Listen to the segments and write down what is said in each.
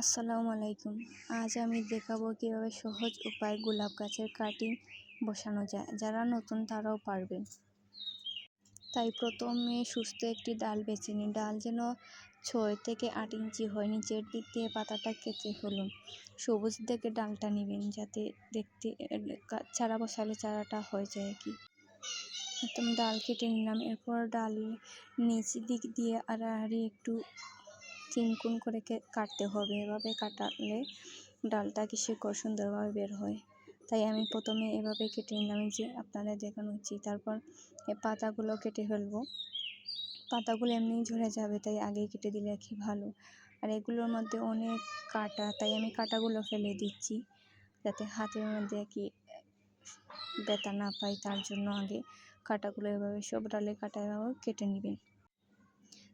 আসসালামু আলাইকুম। আজ আমি দেখাবো কীভাবে সহজ উপায় গোলাপ গাছের কাটিং বসানো যায়, যারা নতুন তারাও পারবেন তাই প্রথমে সুস্থ একটি ডাল বেছে নিন। ডাল যেন ছয় থেকে আট ইঞ্চি হয়, নিচের দিক দিয়ে পাতাটা কেটে ফেলুন। সবুজ থেকে ডালটা নেবেন, যাতে দেখতে চারা বসালে চারাটা হয়ে যায় কি। একদম ডাল কেটে নিলাম। এরপর ডাল নিচ দিক দিয়ে আড়াআড়ি একটু চিনকুন করে কাটতে হবে। এভাবে কাটালে ডালটা কি শিকড় সুন্দরভাবে বের হয়। তাই আমি প্রথমে এভাবে কেটে নিলাম। যে আপনাদের দেখানো হচ্ছে। তারপর পাতাগুলো কেটে ফেলব। পাতাগুলো এমনিই ঝরে যাবে, তাই আগেই কেটে দিলে কি ভালো। আর এগুলোর মধ্যে অনেক কাটা, তাই আমি কাটাগুলো ফেলে দিচ্ছি যাতে হাতের মধ্যে কি ব্যথা না পাই তার জন্য আগে কাটাগুলো এভাবে সব ডালে কাটা এভাবে কেটে নেবেন।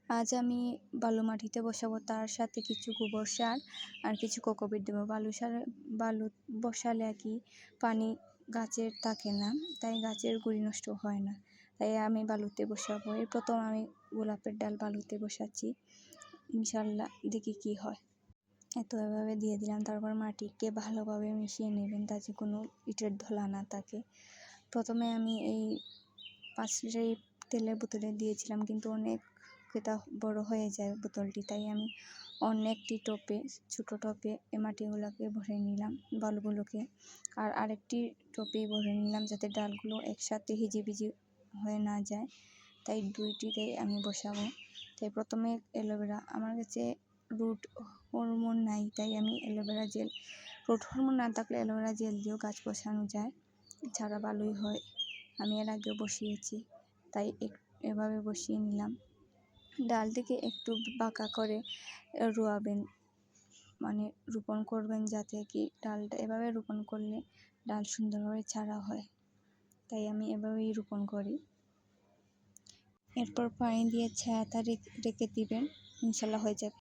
আজ আমি বালু মাটিতে বসাবো, তার সাথে কিছু গোবর সার আর কিছু কোকোপিট দেবো। বালু সার, বালু বসালে কি পানি গাছের থাকে না, তাই গাছের গুঁড়ি নষ্ট হয় না। তাই আমি বালুতে বসাবো। এর প্রথম আমি গোলাপের ডাল বালুতে বসাচ্ছি। ইনশাল্লাহ দেখি কি হয়। এত এভাবে দিয়ে দিলাম, তারপর মাটিকে ভালোভাবে মিশিয়ে নেবেন, তাতে কোনো ইটের ধলা না থাকে। প্রথমে আমি এই পাঁচ লিটার তেলের বোতলে দিয়েছিলাম, কিন্তু অনেক এটা বড় হয়ে যায় বোতলটি। তাই আমি অন্য একটি টপে, ছোটো টপে এ মাটিগুলোকে ভরে নিলাম, বালুগুলোকে। আর আরেকটি টপে ভরে নিলাম যাতে ডালগুলো একসাথে হিজিবিজি হয়ে না যায়। তাই দুইটিতে আমি বসাবো। তাই প্রথমে অ্যালোভেরা। আমার কাছে রুট হরমোন নাই, তাই আমি অ্যালোভেরা জেল। রুট হরমোন না থাকলে অ্যালোভেরা জেল দিয়েও গাছ বসানো যায়। ছাড়া ভালোই হয়। আমি এর আগেও বসিয়েছি। তাই এভাবে বসিয়ে নিলাম। ডালটিকে একটু বাঁকা করে রোয়াবেন। মানে রোপণ করবেন যাতে কি ডালটা এভাবে রোপণ করলে ডাল সুন্দরভাবে ছাড়া হয়। তাই আমি এভাবেই রোপণ করি। এরপর পানি দিয়ে ছায়াটা রেখে দিবেন। ইনশাল্লাহ হয়ে যাবে।